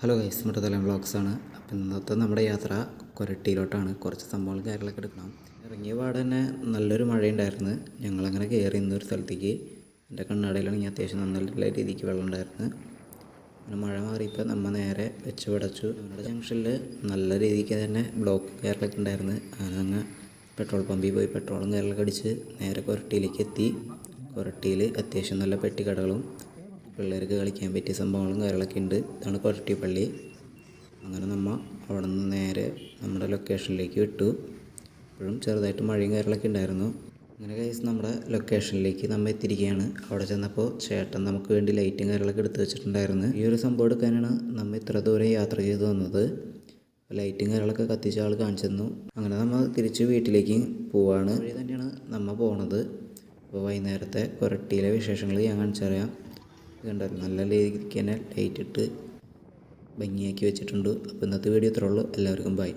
Hello guys മുട്ടത്തലം വ്ളോഗ്സാണ്. അപ്പം ഇന്നത്തെ നമ്മുടെ യാത്ര കൊരട്ടിയിലോട്ടാണ്. കുറച്ച് സംഭവങ്ങൾ കാര്യങ്ങളൊക്കെ എടുക്കണം. ഇറങ്ങിയ പാടെ തന്നെ നല്ലൊരു മഴയുണ്ടായിരുന്നു. ഞങ്ങളങ്ങനെ കയറി ഇന്നൊരു സ്ഥലത്തേക്ക്. എന്റെ കണ്ണാടയിലാണെങ്കിൽ അത്യാവശ്യം നല്ല രീതിക്ക് വെള്ളം ഉണ്ടായിരുന്നു അങ്ങനെ മഴ മാറിയപ്പോൾ നമ്മൾ നേരെ വെച്ച് പടച്ചു. ഞങ്ങളുടെ ജംഗ്ഷനിൽ നല്ല രീതിക്ക് തന്നെ ബ്ലോക്ക് കയറലൊക്കെ ഉണ്ടായിരുന്നു. അങ്ങനെ അങ്ങ് പെട്രോൾ പമ്പിൽ പോയി പെട്രോളും കയറലൊക്കെ അടിച്ച് നേരെ കൊരട്ടിയിലേക്ക് എത്തി. കൊരട്ടിയിൽ അത്യാവശ്യം നല്ല പെട്ടിക്കടകളും പിള്ളേർക്ക് കളിക്കാൻ പറ്റിയ സംഭവങ്ങളും കാര്യങ്ങളൊക്കെ ഉണ്ട്. ഇതാണ് കൊരട്ടി പള്ളി. അങ്ങനെ നമ്മൾ അവിടെ നിന്ന് നേരെ നമ്മുടെ ലൊക്കേഷനിലേക്ക് വിട്ടു. ഇപ്പോഴും ചെറുതായിട്ട് മഴയും കാര്യങ്ങളൊക്കെ ഉണ്ടായിരുന്നു. അങ്ങനെ കഴിച്ച് നമ്മുടെ ലൊക്കേഷനിലേക്ക് നമ്മൾ എത്തിയിരിക്കുകയാണ്. അവിടെ ചെന്നപ്പോൾ ചേട്ടൻ നമുക്ക് വേണ്ടി ലൈറ്റും കാര്യങ്ങളൊക്കെ എടുത്ത് വെച്ചിട്ടുണ്ടായിരുന്നു. ഈ ഒരു സംഭവം എടുക്കാനാണ് നമ്മൾ ഇത്ര ദൂരം യാത്ര ചെയ്ത് വന്നത്. ലൈറ്റും കാര്യങ്ങളൊക്കെ കത്തിച്ച ആൾ കാണിച്ചു തന്നു. അങ്ങനെ നമ്മൾ തിരിച്ച് വീട്ടിലേക്ക് പോവാണ്. വഴി തന്നെയാണ് നമ്മൾ പോണത്. അപ്പോൾ വൈകുന്നേരത്തെ കൊരട്ടിയിലെ വിശേഷങ്ങൾ ഞാൻ കാണിച്ചറിയാം. കണ്ടോ നല്ല രീതിക്ക് തന്നെ ലൈറ്റിട്ട് ഭംഗിയാക്കി വെച്ചിട്ടുണ്ട്. അപ്പോൾ ഇന്നത്തെ വീഡിയോ ഇത്രേ ഉള്ളൂ. എല്ലാവർക്കും ബൈ